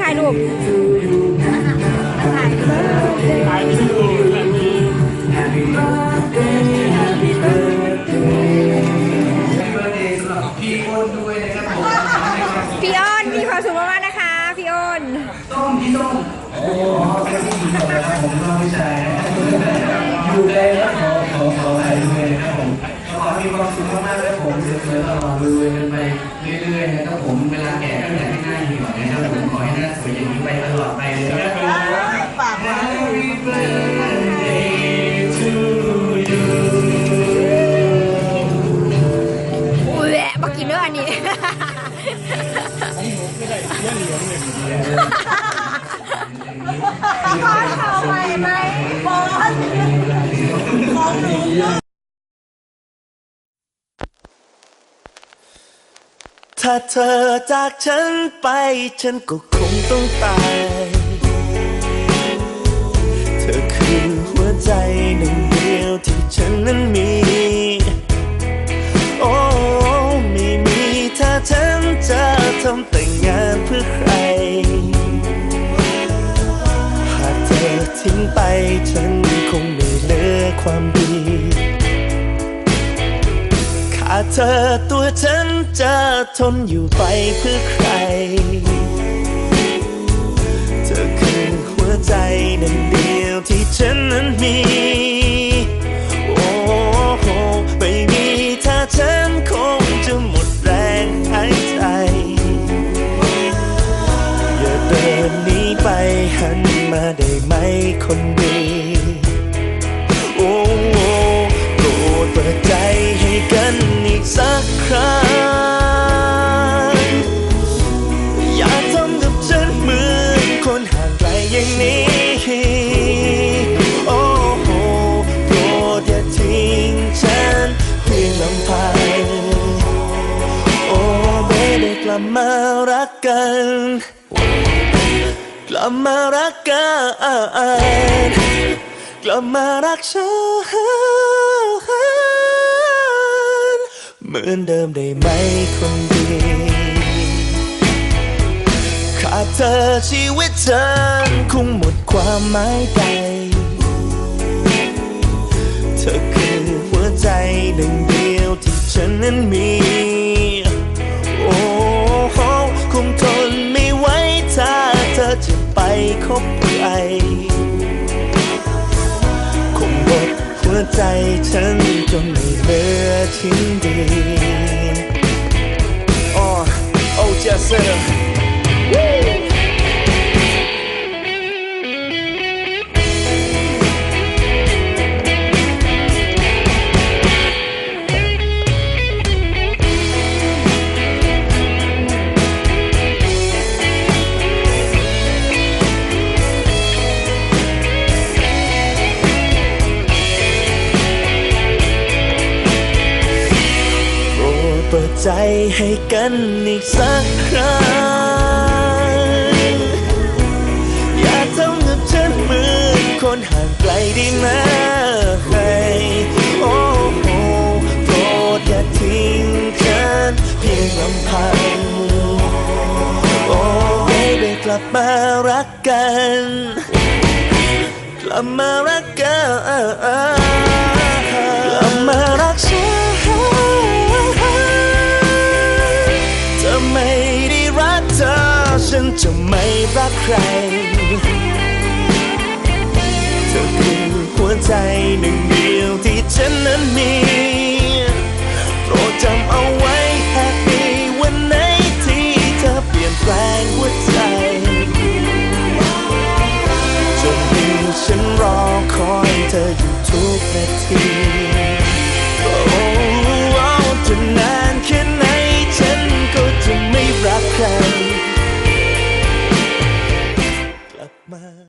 ถ่ายรูปถ่ายรูปพี่อ้นด้วยนะครับผมพี่อ้นมีความสุขมากๆนะคะ พี่อ้นต้มพี่ต้มโอ้ผมเล่าไม่ใช่อยู่ได้แล้วขอขอขออะไรด้วยนะครับผมขอมีความสุขมากๆแล้วผมเสยตลอดเลยกัไปเรื่อยๆนะครับผมเวลาแก่ บอสทำไมไหมบอสของหนูถ้าเธอจากฉันไป ฉันก็คงต้องตาย เธอคือหัวใจหนึ่ง ฉันคงไม่เหลือความดี ขาดเธอตัวฉันจะทนอยู่ไปเพื่อใคร เธอคือหัวใจนึ่งเดียวที่ฉันนั้นมี โอ้โหไม่มีถ้าฉันคงจะหมดแรงหายใจ อย่าเดินหนีไปหันมาได้ไหมคนดี นี้ โอ้โหโปรดอย่าทิ้งฉันเพียงลำพังโอ้เบบี้กลับมารักกัน กลับมารักกันกลับมารักฉันเหมือนเดิมได้ไหมคนดี ดเธอชีวิตฉันคงหมดความหมายไป เธอคือหัวใจหนึ่งเดียวที่ฉันนั้นมี โอ้โหคงทนไม่ไหวถ้าเธอจะไปคบใครคงหมดหัวใจฉันจนไม่เหลือชิ้นดีอ๋อโอ้ ใจให้กันอีกสักครั้ง อย่าทำกับฉันเหมือนคนห่างไกลได้ไหมโอ้โหโปรดอย่าทิ้งฉันเพียงลำพัง โอ้เบบี้กลับมารักกัน กลับมารักกัน กลับมารักฉัน รักใคร เธอคือหัวใจหนึ่งเดียวที่ฉันนั้นมี